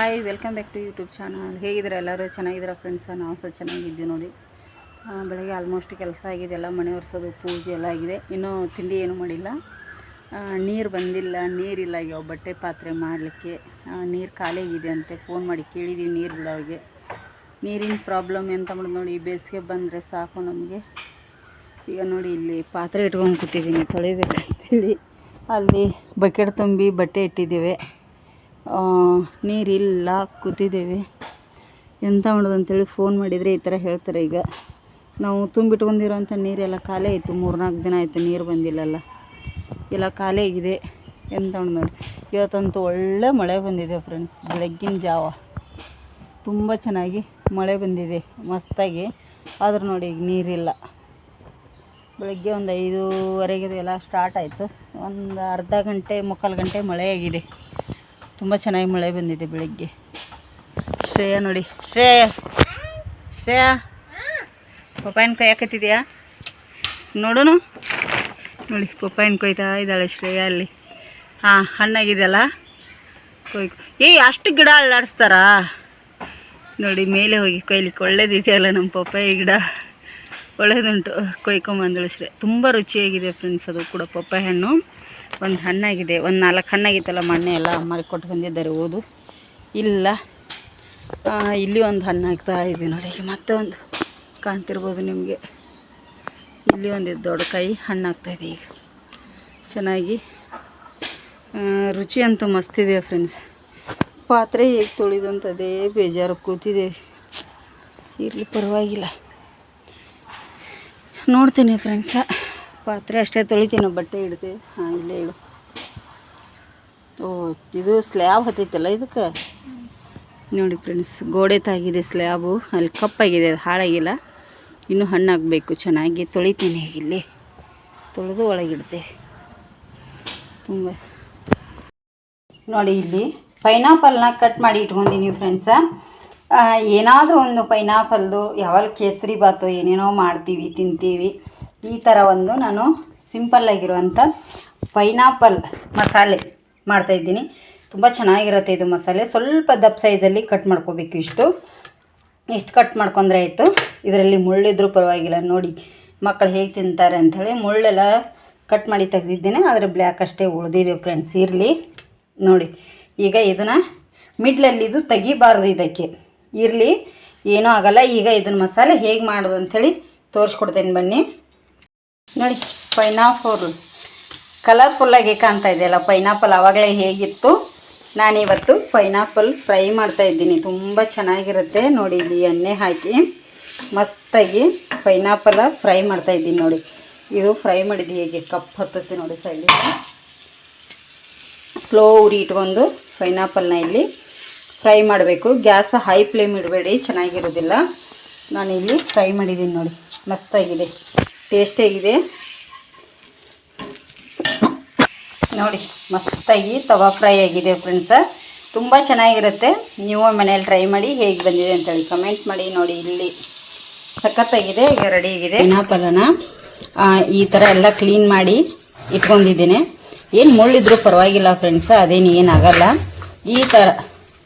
Hi welcome back to YouTube channel ಹೇಗಿದ್ದೀರಾ ಎಲ್ಲರೂ? ಚೆನ್ನಾಗಿದ್ದೀರಾ ಫ್ರೆಂಡ್ಸ ನಾವು ಸಹ ಚೆನ್ನಾಗಿದ್ದೀವಿ ನೋಡಿ. ಬೆಳಗ್ಗೆ ಆಲ್ಮೋಸ್ಟ್ ಕೆಲಸ ಆಗಿದೆ, ಎಲ್ಲ ಮನೆ ಒರೆಸೋದು, ಪೂಜೆ ಎಲ್ಲ ಆಗಿದೆ. ಇನ್ನೂ ತಿಂಡಿ ಏನೂ ಮಾಡಿಲ್ಲ. ನೀರು ಬಂದಿಲ್ಲ, ನೀರಿಲ್ಲ ಯಾವ ಬಟ್ಟೆ ಪಾತ್ರೆ ಮಾಡಲಿಕ್ಕೆ. ನೀರು ಖಾಲಿಯಾಗಿದೆ ಅಂತೆ. ಫೋನ್ ಮಾಡಿ ಕೇಳಿದ್ದೀವಿ ನೀರು ಬಿಡೋರಿಗೆ. ನೀರಿನ ಪ್ರಾಬ್ಲಮ್ ಎಂತ ಮಾಡೋದು ನೋಡಿ ಬೇಸಿಗೆ ಬಂದರೆ ಸಾಕು ನಮಗೆ. ಈಗ ನೋಡಿ, ಇಲ್ಲಿ ಪಾತ್ರೆ ಇಟ್ಕೊಂಡು ಕೂತಿದ್ದೀನಿ ತೊಳಿಬೇಕಂತೇಳಿ ಅಲ್ಲಿ ಬಕೆಟ್ ತುಂಬಿ ಬಟ್ಟೆ ಇಟ್ಟಿದ್ದೇವೆ. ನೀರಿಲ್ಲ, ಕೂತಿದ್ದೇವೆ. ಎಂತ ಮಾಡೋದು ಅಂತೇಳಿ ಫೋನ್ ಮಾಡಿದರೆ ಈ ಥರ ಹೇಳ್ತಾರೆ ಈಗ. ನಾವು ತುಂಬಿಟ್ಕೊಂಡಿರೋಂಥ ನೀರೆಲ್ಲ ಖಾಲಿ ಆಯಿತು. ಮೂರ್ನಾಲ್ಕು ದಿನ ಆಯಿತು ನೀರು ಬಂದಿಲ್ಲಲ್ಲ. ಎಲ್ಲ ಖಾಲಿ ಆಗಿದೆ ಎಂತ ಮಾಡೋದು? ನೋಡಿ ಇವತ್ತಂತೂ ಒಳ್ಳೆ ಮಳೆ ಬಂದಿದೆ ಫ್ರೆಂಡ್ಸ್ ಬೆಳಗ್ಗಿನ ಜಾವ. ತುಂಬ ಚೆನ್ನಾಗಿ ಮಳೆ ಬಂದಿದೆ. ಮಸ್ತಾಗಿ. ಆದರೂ ನೋಡಿ ಈಗ ನೀರಿಲ್ಲ. ಬೆಳಗ್ಗೆ ಒಂದು ಐದೂವರೆಗೆ ಎಲ್ಲ ಸ್ಟಾರ್ಟ್ ಆಯಿತು. ಒಂದು ಅರ್ಧ ಗಂಟೆ, ಮುಕ್ಕಾಲು ಗಂಟೆ ಮಳೆ ಆಗಿದೆ. ತುಂಬ ಚೆನ್ನಾಗಿ ಮಳೆ ಬಂದಿದೆ ಬೆಳಗ್ಗೆ. ಶ್ರೇಯ ನೋಡಿ. ಶ್ರೇಯ! ಶ್ರೇಯ! ಪಪ್ಪಾಯನ ಕೊಯ್ಯಾಕತ್ತಿದ್ಯಾ? ನೋಡೋಣ ನೋಡಿ, ಪಪ್ಪಾಯನ ಕೊಯ್ತಾ ಇದ್ದಾಳೆ ಶ್ರೇಯ ಅಲ್ಲಿ. ಹಾಂ, ಹಣ್ಣಾಗಿದೆಯಲ್ಲ? ಕೊಯ್ ಏ, ಅಷ್ಟು ಗಿಡ ಅಲ್ಲಾಡಿಸ್ತಾರಾ? ನೋಡಿ, ಮೇಲೆ ಹೋಗಿ ಕೊಯ್ಲಿಕ್ಕೆ ಒಳ್ಳೇದಿದೆಯಲ್ಲ ನಮ್ಮ ಪಪ್ಪಾಯಿ ಗಿಡ. ಒಳ್ಳೇದುಂಟು. ಕೊಯ್ಕೊಂಬಂದಳು ಶ್ರೇ ತುಂಬ ರುಚಿಯಾಗಿದೆ ಫ್ರೆಂಡ್ಸ್ ಅದು ಕೂಡ ಪಪ್ಪಾಯಿ ಹಣ್ಣು. ಒಂದು ಹಣ್ಣಾಗಿದೆ, ಒಂದು ನಾಲ್ಕು ಹಣ್ಣಾಗಿತ್ತಲ್ಲ ಮೊನ್ನೆ ಎಲ್ಲ ಅಮ್ಮರಿಗೆ ಕೊಟ್ಟು ಬಂದಿದ್ದಾರೆ ಓದು. ಇಲ್ಲ. ಇಲ್ಲಿ ಒಂದು ಹಣ್ಣು ಆಗ್ತಾ ಇದೆ ನೋಡಿ, ಈಗ ಮತ್ತೆ ಒಂದು ಕಾಣ್ತಿರ್ಬೋದು ನಿಮಗೆ. ಇಲ್ಲಿ ಒಂದು ದೊಡ್ಡ ಕಾಯಿ ಹಣ್ಣು ಆಗ್ತಾ ಇದೆ ಈಗ. ಚೆನ್ನಾಗಿ ರುಚಿ ಅಂತೂ ಮಸ್ತಿದೆ ಫ್ರೆಂಡ್ಸ್. ಪಾತ್ರೆ ಹೇಗೆ ತೊಳಿದಂಥದ್ದೇ ಬೇಜಾರು, ಕೂತಿದೆ. ಇರಲಿ, ಪರವಾಗಿಲ್ಲ. ನೋಡ್ತೀನಿ ಫ್ರೆಂಡ್ಸ. ಪಾತ್ರೆ ಅಷ್ಟೇ ತೊಳಿತೀನಿ ಬಟ್ಟೆ ಇಡ್ತೀವಿ ಹಾಂ, ಇಲ್ಲೇ ಇಡು. ಓ, ಇದು ಸ್ಲ್ಯಾಬ್ ಹತ್ತೈತಲ್ಲ ಇದಕ್ಕೆ? ನೋಡಿ ಫ್ರೆಂಡ್ಸ್ ಗೋಡೆ ತಾಗಿದೆ ಸ್ಲ್ಯಾಬು. ಅಲ್ಲಿ ಕಪ್ಪಾಗಿದೆ, ಅದು ಹಾಳಾಗಿಲ್ಲ. ಇನ್ನೂ ಹಣ್ಣಾಗಬೇಕು, ಚೆನ್ನಾಗಿ ತೊಳಿತೀನಿ ಇಲ್ಲಿ. ತೊಳೆದು ಒಳಗಿಡ್ತೆ. ತುಂಬ. ನೋಡಿ ಇಲ್ಲಿ ಪೈನಾಪಲ್ನ ಕಟ್ ಮಾಡಿ ಇಟ್ಕೊಂಡಿನಿ ಫ್ರೆಂಡ್ಸ ಏನಾದರೂ ಒಂದು ಪೈನಾಪಲ್ದು ಯಾವಾಗ ಕೇಸರಿ ಬಾತು ಏನೇನೋ ಮಾಡ್ತೀವಿ, ತಿಂತೀವಿ. ಈ ಥರ ಒಂದು ನಾನು ಸಿಂಪಲ್ಲಾಗಿರುವಂಥ ಪೈನಾಪಲ್ ಮಸಾಲೆ ಮಾಡ್ತಾಯಿದ್ದೀನಿ ತುಂಬ ಚೆನ್ನಾಗಿರುತ್ತೆ ಇದು ಮಸಾಲೆ. ಸ್ವಲ್ಪ ದಪ್ಪ ಸೈಜಲ್ಲಿ ಕಟ್ ಮಾಡ್ಕೋಬೇಕು ಇಷ್ಟು. ಇಷ್ಟು ಕಟ್ ಮಾಡ್ಕೊಂಡ್ರೆ ಆಯಿತು. ಇದರಲ್ಲಿ ಮುಳ್ಳಿದ್ರೂ ಪರವಾಗಿಲ್ಲ. ನೋಡಿ ಮಕ್ಕಳು ಹೇಗೆ ತಿಂತಾರೆ ಅಂಥೇಳಿ ಮುಳ್ಳೆಲ್ಲ ಕಟ್ ಮಾಡಿ ತೆಗೆದಿದ್ದೇನೆ. ಆದರೆ ಬ್ಲ್ಯಾಕ್ ಅಷ್ಟೇ ಉಳಿದಿದೆ ಫ್ರೆಂಡ್ಸ್ ಇರಲಿ. ನೋಡಿ, ಈಗ ಇದನ್ನು ಮಿಡ್ಲಲ್ಲಿ ಇದು ತೆಗಿಬಾರ್ದು ಇದಕ್ಕೆ. ಇರಲಿ. ಏನೂ ಆಗಲ್ಲ. ಈಗ ಇದನ್ನ ಮಸಾಲೆ ಹೇಗೆ ಮಾಡೋದು ಅಂಥೇಳಿ ತೋರಿಸ್ಕೊಡ್ತೇನೆ ಬನ್ನಿ. ನೋಡಿ ಪೈನಾಪಲ್ ಕಲರ್ಫುಲ್ಲಾಗಿ ಕಾಣ್ತಾ ಇದೆಯಲ್ಲ ಪೈನಾಪಲ್ ಆವಾಗಲೇ ಹೇಗಿತ್ತು? ನಾನಿವತ್ತು ಪೈನಾಪಲ್ ಫ್ರೈ ಮಾಡ್ತಾ ಇದ್ದೀನಿ, ತುಂಬ ಚೆನ್ನಾಗಿರುತ್ತೆ. ನೋಡಿ, ಇಲ್ಲಿ ಎಣ್ಣೆ ಹಾಕಿ ಮಸ್ತಾಗಿ ಪೈನಾಪಲ್ ಫ್ರೈ ಮಾಡ್ತಾ ಇದ್ದೀನಿ ನೋಡಿ. ಇದು ಫ್ರೈ ಮಾಡಿದ್ದು ಹೇಗೆ? ಕಪ್ ಹತ್ತುತ್ತೆ ನೋಡಿ ಸೈಡಿಗೆ ಸ್ಲೋ ಉರಿ ಇಟ್ಕೊಂಡು ಪೈನಾಪಲ್ನ ಇಲ್ಲಿ ಫ್ರೈ ಮಾಡಬೇಕು. ಗ್ಯಾಸ್ ಹೈ ಫ್ಲೇಮ್ ಇಡಬೇಡಿ, ಚೆನ್ನಾಗಿರೋದಿಲ್ಲ. ನಾನು ಇಲ್ಲಿ ಫ್ರೈ ಮಾಡಿದ್ದೀನಿ ನೋಡಿ, ಮಸ್ತಾಗಿದೆ. ಟೇಸ್ಟಿಯಾಗಿದೆ ನೋಡಿ, ಮಸ್ತಾಗಿ ತವಾ ಫ್ರೈ ಆಗಿದೆ ಫ್ರೆಂಡ್ಸ. ತುಂಬ ಚೆನ್ನಾಗಿರುತ್ತೆ. ನೀವು ಮನೇಲಿ ಟ್ರೈ ಮಾಡಿ ಹೇಗೆ ಬಂದಿದೆ ಅಂತೇಳಿ ಕಮೆಂಟ್ ಮಾಡಿ ನೋಡಿ ಇಲ್ಲಿ. ಸಖತ್ತಾಗಿದೆ, ಈಗ ರೆಡಿ ಆಗಿದೆ. ಪೈನಾಪಲನ ಈ ಥರ ಎಲ್ಲ ಕ್ಲೀನ್ ಮಾಡಿ ಇಟ್ಕೊಂಡಿದ್ದೀನಿ. ಏನು ಮುಳ್ಳಿದ್ರು ಪರವಾಗಿಲ್ಲ ಫ್ರೆಂಡ್ಸ, ಅದೇನು ಏನಾಗಲ್ಲ ಈ ಥರ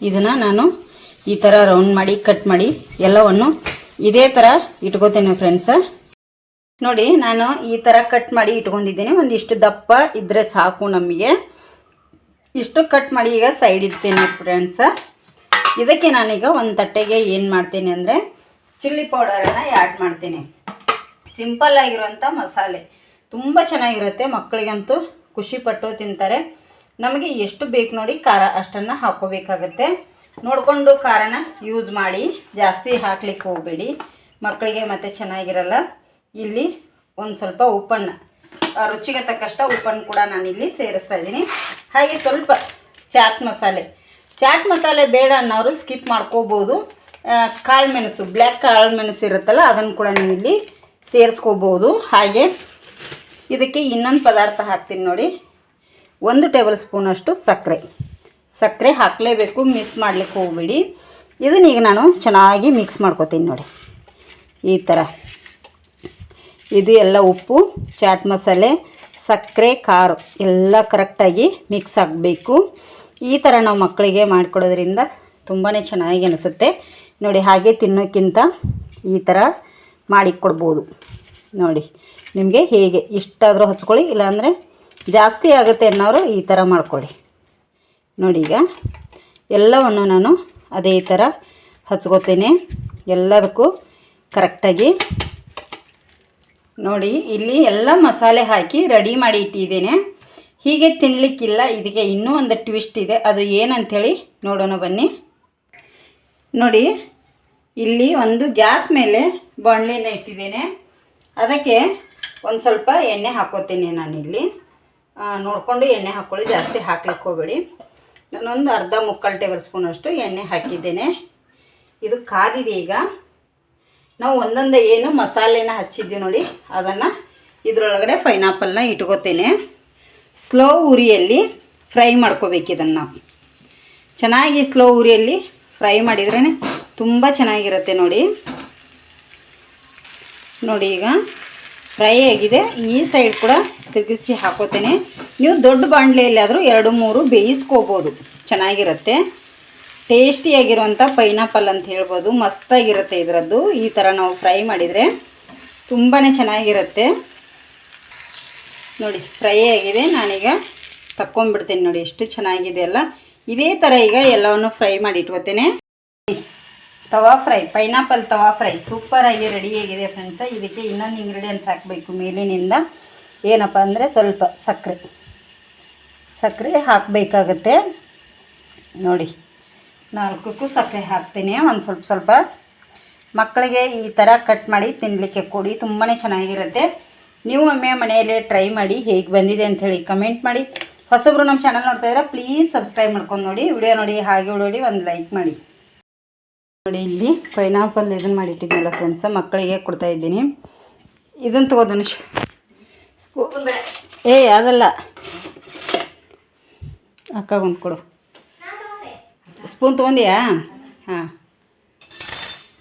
ಇದನ್ನು ನಾನು ಈ ಥರ ರೌಂಡ್ ಮಾಡಿ ಕಟ್ ಮಾಡಿ ಎಲ್ಲವನ್ನು ಇದೇ ಥರ ಇಟ್ಕೋತೇನೆ ಫ್ರೆಂಡ್ಸ. ನೋಡಿ, ನಾನು ಈ ಥರ ಕಟ್ ಮಾಡಿ ಇಟ್ಕೊಂಡಿದ್ದೀನಿ. ಒಂದಿಷ್ಟು ದಪ್ಪ ಇದ್ದರೆ ಸಾಕು ನಮಗೆ. ಇಷ್ಟು ಕಟ್ ಮಾಡಿ ಈಗ ಸೈಡ್ ಇಡ್ತೀನಿ ಫ್ರೆಂಡ್ಸ ಇದಕ್ಕೆ ನಾನೀಗ ಒಂದು ತಟ್ಟೆಗೆ ಏನು ಮಾಡ್ತೀನಿ ಅಂದರೆ ಚಿಲ್ಲಿ ಪೌಡರನ್ನು ಆ್ಯಡ್ ಮಾಡ್ತೀನಿ. ಸಿಂಪಲ್ ಆಗಿರುವಂಥ ಮಸಾಲೆ. ತುಂಬ ಚೆನ್ನಾಗಿರುತ್ತೆ. ಮಕ್ಕಳಿಗಂತೂ ಖುಷಿಪಟ್ಟು ತಿಂತಾರೆ. ನಮಗೆ ಎಷ್ಟು ಬೇಕು ನೋಡಿ ಖಾರ ಅಷ್ಟನ್ನು ಹಾಕ್ಕೋಬೇಕಾಗತ್ತೆ ನೋಡಿಕೊಂಡು ಖಾರನ ಯೂಸ್ ಮಾಡಿ ಜಾಸ್ತಿ ಹಾಕ್ಲಿಕ್ಕೆ ಹೋಗಬೇಡಿ. ಮಕ್ಕಳಿಗೆ ಮತ್ತೆ ಚೆನ್ನಾಗಿರಲ್ಲ. ಇಲ್ಲಿ ಒಂದು ಸ್ವಲ್ಪ ಉಪ್ಪನ್ನು ರುಚಿಗೆ ತಕ್ಕಷ್ಟ ಉಪ್ಪನ್ನು ಕೂಡ ನಾನು ಇಲ್ಲಿ ಸೇರಿಸ್ತಾ ಇದ್ದೀನಿ. ಹಾಗೆ ಸ್ವಲ್ಪ ಚಾಟ್ ಮಸಾಲೆ. ಚಾಟ್ ಮಸಾಲೆ ಬೇಡ ಅನ್ನೋರು ಸ್ಕಿಪ್ ಮಾಡ್ಕೋಬೋದು. ಕಾಳು ಮೆಣಸು ಬ್ಲ್ಯಾಕ್ ಕಾಳು ಮೆಣಸು ಇರುತ್ತಲ್ಲ, ಅದನ್ನು ಕೂಡ ನೀವು ಇಲ್ಲಿ ಸೇರಿಸ್ಕೋಬೋದು. ಹಾಗೆ ಇದಕ್ಕೆ ಇನ್ನೊಂದು ಪದಾರ್ಥ ಹಾಕ್ತೀನಿ ನೋಡಿ. ಒಂದು ಟೇಬಲ್ ಸ್ಪೂನಷ್ಟು ಸಕ್ಕರೆ. ಸಕ್ಕರೆ ಹಾಕಲೇಬೇಕು ಮಿಕ್ಸ್ ಮಾಡಲಿಕ್ಕೆ ಹೋಗ್ಬೇಡಿ. ಇದನ್ನ ಈಗ ನಾನು ಚೆನ್ನಾಗಿ ಮಿಕ್ಸ್ ಮಾಡ್ಕೊತೀನಿ ನೋಡಿ. ಈ ಥರ. ಇದು ಎಲ್ಲ ಉಪ್ಪು, ಚಾಟ್ ಮಸಾಲೆ, ಸಕ್ಕರೆ, ಖಾರ ಎಲ್ಲ ಕರೆಕ್ಟಾಗಿ ಮಿಕ್ಸ್ ಆಗಬೇಕು. ಈ ಥರ ನಾವು ಮಕ್ಕಳಿಗೆ ಮಾಡಿಕೊಡೋದ್ರಿಂದ ತುಂಬಾ ಚೆನ್ನಾಗಿ ಅನಿಸುತ್ತೆ. ನೋಡಿ ಹಾಗೆ ತಿನ್ನೋಕ್ಕಿಂತ ಈ ಥರ ಮಾಡಿಕೊಡ್ಬೋದು ನೋಡಿ ನಿಮಗೆ ಹೇಗೆ ಇಷ್ಟಾದರೂ ಹಚ್ಕೊಳ್ಳಿ, ಇಲ್ಲಾಂದರೆ ಜಾಸ್ತಿ ಆಗುತ್ತೆ ಅನ್ನೋರು ಈ ಥರ ಮಾಡ್ಕೊಳ್ಳಿ. ನೋಡಿ ಈಗ ಎಲ್ಲವನ್ನು ನಾನು ಅದೇ ಥರ ಹಚ್ಕೋತೇನೆ. ಎಲ್ಲದಕ್ಕೂ ಕರೆಕ್ಟಾಗಿ ನೋಡಿ, ಇಲ್ಲಿ ಎಲ್ಲ ಮಸಾಲೆ ಹಾಕಿ ರೆಡಿ ಮಾಡಿ ಇಟ್ಟಿದ್ದೇನೆ. ಹೀಗೆ ತಿನ್ನಲಿಕ್ಕಿಲ್ಲ ಇದಕ್ಕೆ ಇನ್ನೂ ಒಂದು ಟ್ವಿಸ್ಟ್ ಇದೆ. ಅದು ಏನಂಥೇಳಿ ನೋಡೋಣ ಬನ್ನಿ. ನೋಡಿ, ಇಲ್ಲಿ ಒಂದು ಗ್ಯಾಸ್ ಮೇಲೆ ಬಾಣಲಿನ ಇಟ್ಟಿದ್ದೇನೆ. ಅದಕ್ಕೆ ಒಂದು ಸ್ವಲ್ಪ ಎಣ್ಣೆ ಹಾಕೋತೀನಿ ನಾನಿಲ್ಲಿ ನೋಡಿಕೊಂಡು ಎಣ್ಣೆ ಹಾಕ್ಕೊಳ್ಳಿ ಜಾಸ್ತಿ ಹಾಕ್ಲಿಕ್ಕೆ ಹೋಗಬೇಡಿ. ನಾನೊಂದು ಅರ್ಧ ಮುಕ್ಕಾಲು ಟೇಬಲ್ ಸ್ಪೂನಷ್ಟು ಎಣ್ಣೆ ಹಾಕಿದ್ದೇನೆ. ಇದು ಕಾದಿದೆ ಈಗ. ನಾವು ಒಂದೊಂದು ಏನು ಮಸಾಲೆನ ಹಚ್ಚಿದ್ದೀವಿ ನೋಡಿ, ಅದನ್ನು ಇದರೊಳಗಡೆ ಪೈನಾಪಲ್ನ ಇಟ್ಕೋತೇನೆ. ಸ್ಲೋ ಉರಿಯಲ್ಲಿ ಫ್ರೈ ಮಾಡ್ಕೋಬೇಕು ಇದನ್ನು ಚೆನ್ನಾಗಿ ಸ್ಲೋ ಉರಿಯಲ್ಲಿ ಫ್ರೈ ಮಾಡಿದ್ರೇ ತುಂಬ ಚೆನ್ನಾಗಿರುತ್ತೆ ನೋಡಿ. ನೋಡಿ ಈಗ ಫ್ರೈ ಆಗಿದೆ. ಈ ಸೈಡ್ ಕೂಡ ತಿರುಗಿಸಿ ಹಾಕೋತೇನೆ. ನೀವು ದೊಡ್ಡ ಬಾಣಲೆಯಲ್ಲಿ ಆದರೂ ಎರಡು ಮೂರು ಬೇಯಿಸ್ಕೋಬೋದು. ಚೆನ್ನಾಗಿರುತ್ತೆ. ಟೇಸ್ಟಿಯಾಗಿರುವಂಥ ಪೈನಾಪಲ್ ಅಂತ ಹೇಳ್ಬೋದು. ಮಸ್ತಾಗಿರುತ್ತೆ ಇದರದ್ದು. ಈ ಥರ ನಾವು ಫ್ರೈ ಮಾಡಿದರೆ ತುಂಬಾ ಚೆನ್ನಾಗಿರುತ್ತೆ. ನೋಡಿ, ಫ್ರೈ ಆಗಿದೆ. ನಾನೀಗ ತಕ್ಕೊಂಬಿಡ್ತೀನಿ ನೋಡಿ ಎಷ್ಟು ಚೆನ್ನಾಗಿದೆ ಅಲ್ಲ ಇದೇ ಥರ ಈಗ ಎಲ್ಲವನ್ನು ಫ್ರೈ ಮಾಡಿ ಇಟ್ಕೋತೇನೆ tawa fry, pineapple tawa fry. ಸೂಪರಾಗಿ ರೆಡಿಯಾಗಿದೆ ಫ್ರೆಂಡ್ಸ ಇದಕ್ಕೆ ಇನ್ನೊಂದು ಇಂಗ್ರೀಡಿಯೆಂಟ್ಸ್ ಹಾಕಬೇಕು ಮೇಲಿನಿಂದ. ಏನಪ್ಪ ಅಂದರೆ ಸ್ವಲ್ಪ ಸಕ್ಕರೆ. ಸಕ್ಕರೆ ಹಾಕಬೇಕಾಗತ್ತೆ. ನೋಡಿ. ನಾಲ್ಕಕ್ಕೂ ಸಕ್ಕರೆ ಹಾಕ್ತೀನಿ ಒಂದು ಸ್ವಲ್ಪ ಸ್ವಲ್ಪ. ಮಕ್ಕಳಿಗೆ ಈ ಥರ ಕಟ್ ಮಾಡಿ ತಿನ್ನಲಿಕ್ಕೆ ಕೊಡಿ ತುಂಬಾ ಚೆನ್ನಾಗಿರುತ್ತೆ. ನೀವು ಒಮ್ಮೆ ಮನೆಯಲ್ಲಿ ಟ್ರೈ ಮಾಡಿ ಹೇಗೆ ಬಂದಿದೆ ಅಂಥೇಳಿ ಕಮೆಂಟ್ ಮಾಡಿ. ಹೊಸಬ್ರು ನಮ್ಮ ಚಾನಲ್ ನೋಡ್ತಾ ಇದ್ರೆ ಪ್ಲೀಸ್ ಸಬ್ಸ್ಕ್ರೈಬ್ ಮಾಡ್ಕೊಂಡು ನೋಡಿ ವಿಡಿಯೋ ನೋಡಿ ಹಾಗೆ ನೋಡಿ ಒಂದು ಲೈಕ್ ಮಾಡಿ. ನೋಡಿ ಇಲ್ಲಿ ಪೈನಾಪಲ್ ಇದನ್ನು ಮಾಡಿಟ್ಟಿದ್ನಲ್ಲ ಫ್ರೆಂಡ್ಸ ಮಕ್ಕಳಿಗೆ ಕೊಡ್ತಾ ಇದ್ದೀನಿ. ಇದನ್ನು ತಗೋದನು ಸ್ಪೂನ್ ಏ ಅದಲ್ಲ. ಅಕ್ಕಗೊಂದು ಕೊಡು. ಸ್ಪೂನ್ ತೊಗೊಂಡಿಯಾ? ಹಾಂ.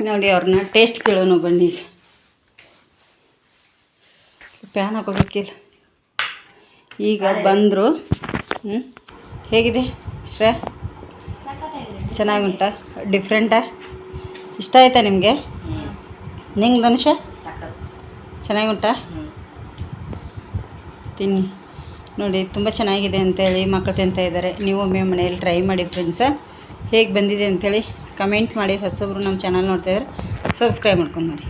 ನೋಡಿ ಅವ್ರನ್ನ ಟೇಸ್ಟ್ ಕೇಳೋನು ಬನ್ನಿ ಪ್ಯಾನ್ ಹಾಕೋಬೇಕಿಲ್ಲ. ಈಗ ಬಂದರು. ಹ್ಞೂ ಹೇಗಿದೆ ಚೆನ್ನಾಗಿ ಉಂಟಾ ಡಿಫ್ರೆಂಟಾ ಇಷ್ಟ ಆಯ್ತಾ ನಿಮಗೆ? ನಿಂಗೆ ಧನುಷ ಚೆನ್ನಾಗುಂಟಾ? ತಿನ್ನಿ. ನೋಡಿ, ತುಂಬ ಚೆನ್ನಾಗಿದೆ ಅಂತೇಳಿ ಮಕ್ಕಳು ತಿಂತಾ ಇದ್ದಾರೆ. ನೀವು ಒಮ್ಮೆ ಮನೆಯಲ್ಲಿ ಟ್ರೈ ಮಾಡಿ ಫ್ರೆಂಡ್ಸ ಹೇಗೆ ಬಂದಿದೆ ಅಂಥೇಳಿ ಕಮೆಂಟ್ ಮಾಡಿ ಹೊಸಬ್ರು ನಮ್ಮ ಚಾನಲ್ ನೋಡ್ತಾಯಿದ್ರೆ ಸಬ್ಸ್ಕ್ರೈಬ್ ಮಾಡ್ಕೊಂಡು ನೋಡಿ.